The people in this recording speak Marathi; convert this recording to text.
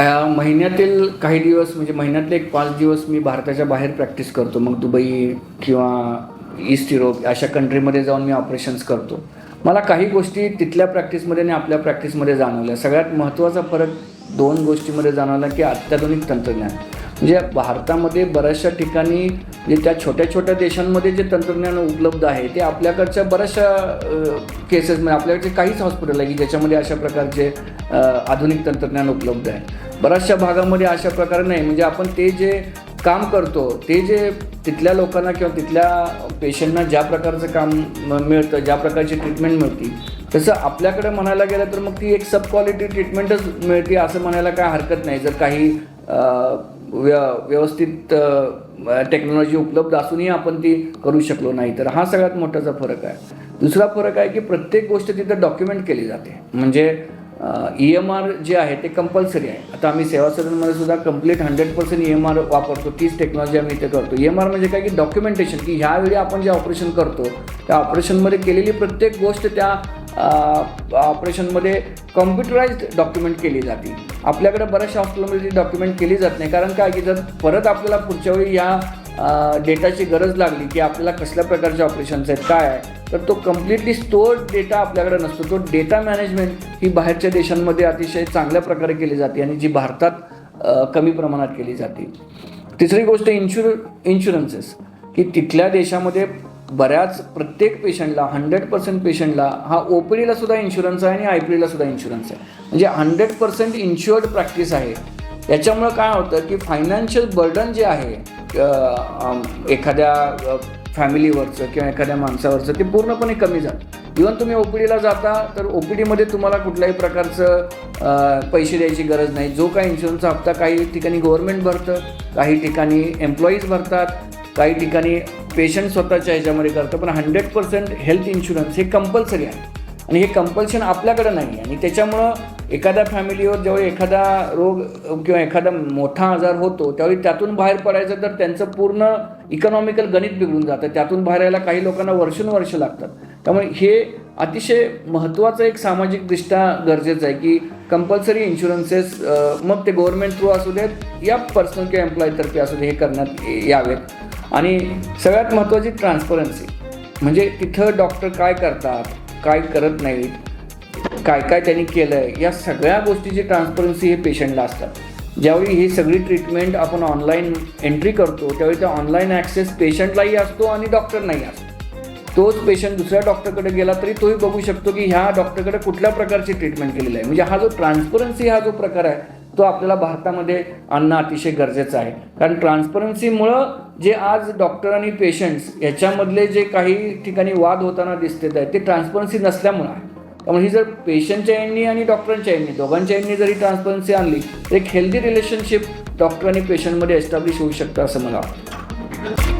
महिन्यातील काही दिवस म्हणजे महिन्यातले एक पाच दिवस मी भारताच्या बाहेर प्रॅक्टिस करतो. मग दुबई किंवा ईस्ट युरोप अशा कंट्रीमध्ये जाऊन मी ऑपरेशन्स करतो. मला काही गोष्टी तिथल्या प्रॅक्टिसमध्ये आणि आपल्या प्रॅक्टिसमध्ये जाणवल्या. सगळ्यात महत्त्वाचा फरक दोन गोष्टीमध्ये जाणवला की अत्याधुनिक तंत्रज्ञान. म्हणजे भारतामध्ये बऱ्याचशा ठिकाणी जे त्या छोट्या छोट्या देशांमध्ये जे तंत्रज्ञान उपलब्ध आहे ते आपल्याकडच्या बऱ्याचशा केसेसमध्ये आपल्याकडचे काहीच हॉस्पिटल आहे की ज्याच्यामध्ये अशा प्रकारचे आधुनिक तंत्रज्ञान उपलब्ध आहे. बऱ्याचशा भागामध्ये अशा प्रकारे नाही म्हणजे आपण ते जे काम करतो ते जे तिथल्या लोकांना किंवा तिथल्या पेशंटना ज्या प्रकारचं काम मिळतं ज्या प्रकारची ट्रीटमेंट मिळते तसं आपल्याकडे म्हणायला गेलं तर मग ती एक सब क्वालिटी ट्रीटमेंटच मिळते असं म्हणायला काय हरकत नाही. जर काही व्य व्यवस्थित टेक्नॉलॉजी उपलब्ध असूनही आपण ती करू शकलो नाही. तर हा सगळ्यात मोठाचा फरक आहे. दुसरा फरक आहे की प्रत्येक गोष्ट तिथं डॉक्युमेंट केली जाते. म्हणजे ई एम आर जे आहे ते कंपल्सरी आहे. आता आम्ही सेवा सदनमध्ये सुद्धा complete hundred percent E M R वापरतो. तीच टेक्नॉलॉजी आम्ही इथे करतो. ई एम आर म्हणजे काय की डॉक्युमेंटेशन की ह्यावेळी आपण जे ऑपरेशन करतो त्या ऑपरेशनमध्ये केलेली प्रत्येक गोष्ट त्या ऑपरेशनमध्ये कॉम्प्युटराइज्ड डॉक्युमेंट केली जाते. आपल्याकडे बऱ्याचशा हॉस्पिटलमध्ये डॉक्युमेंट केली जात नाही. कारण काय की जर परत आपल्याला पुढच्या वेळी या डेटाची गरज लागली की आपल्याला कसल्या प्रकारचे ऑपरेशन्स आहेत काय आहे तर तो कम्प्लिटली स्टोअर्ड डेटा आपल्याकडे नसतो. तो डेटा मॅनेजमेंट ही बाहेरच्या देशांमध्ये अतिशय चांगल्या प्रकारे केली जाते आणि जी भारतात कमी प्रमाणात केली जाते. तिसरी गोष्ट इन्शुर इन्शुरन्सेस की तिथल्या देशामध्ये बऱ्याच प्रत्येक पेशंटला हंड्रेड पर्सेंट पेशंटला हा ओ पी डीला सुद्धा इन्शुरन्स आहे आणि आय पी डीला सुद्धा इन्शुरन्स आहे. म्हणजे हंड्रेड पर्सेंट इन्शुअर्ड प्रॅक्टिस आहे. याच्यामुळं काय होतं की फायनान्शियल बर्डन जे आहे एखाद्या फॅमिलीवरचं किंवा एखाद्या माणसावरचं ते पूर्णपणे कमी जातं इवन तुम्ही ओ पी डीला जाता तर ओ पी डीमध्ये तुम्हाला कुठल्याही प्रकारचं पैसे द्यायची गरज नाही. जो काही इन्शुरन्सचा हप्ता काही ठिकाणी गव्हर्नमेंट भरतं काही ठिकाणी एम्प्लॉईज भरतात काही ठिकाणी पेशंट स्वतःच्या ह्याच्यामध्ये करतं पण हंड्रेड पर्सेंट हेल्थ इन्शुरन्स हे कंपल्सरी आहे. आणि हे कंपल्शन आपल्याकडं नाही आहे. आणि त्याच्यामुळं एखाद्या फॅमिलीवर जेव्हा एखादा रोग किंवा एखादा मोठा आजार होतो त्यावेळी त्यातून बाहेर पडायचं तर त्यांचं पूर्ण इकॉनॉमिकल गणित बिघडून जातं. त्यातून बाहेर यायला काही लोकांना वर्षानुवर्ष लागतात. त्यामुळे हे अतिशय महत्त्वाचं एक सामाजिकदृष्ट्या गरजेचं आहे की कंपल्सरी इन्शुरन्सेस मग ते गव्हर्नमेंट थ्रू असू देत या पर्सनल किंवा एम्प्लॉईतर्फे असू दे हे करण्यात यावेत. आणि सगळ्यात महत्त्वाची ट्रान्सपरन्सी म्हणजे तिथं डॉक्टर काय करतात काय करत नाहीत काय काय त्यांनी केलं आहे या सगळ्या गोष्टीची ट्रान्सपरन्सी हे पेशंटला असतात. ज्यावेळी ही सगळी ट्रीटमेंट आपण ऑनलाईन एंट्री करतो त्यावेळी त्या ऑनलाईन ॲक्सेस पेशंटलाही असतो आणि डॉक्टरनाही असतो. तोच पेशंट दुसऱ्या डॉक्टरकडे गेला तरी तोही बघू शकतो की ह्या डॉक्टरकडे कुठल्या प्रकारची ट्रीटमेंट केलेली आहे. म्हणजे हा जो ट्रान्सपरन्सी हा जो प्रकार आहे तो आपल्याला भारतामध्ये आणणं अतिशय गरजेचं आहे. कारण ट्रान्सपरन्सीमुळं जे आज डॉक्टर आणि पेशंट्स याच्यामधले जे काही ठिकाणी वाद होताना दिसतेत आहेत ते ट्रान्सपरन्सी नसल्यामुळं आहे. त्यामुळे ही जर पेशंटच्या यांनी आणि डॉक्टरांच्या यांनी दोघांच्या यांनी जरी ट्रान्सपरन्सी आणली तर एक हेल्दी रिलेशनशिप डॉक्टर आणि पेशंटमध्ये एस्टॅब्लिश होऊ शकतं असं मला वाटतं.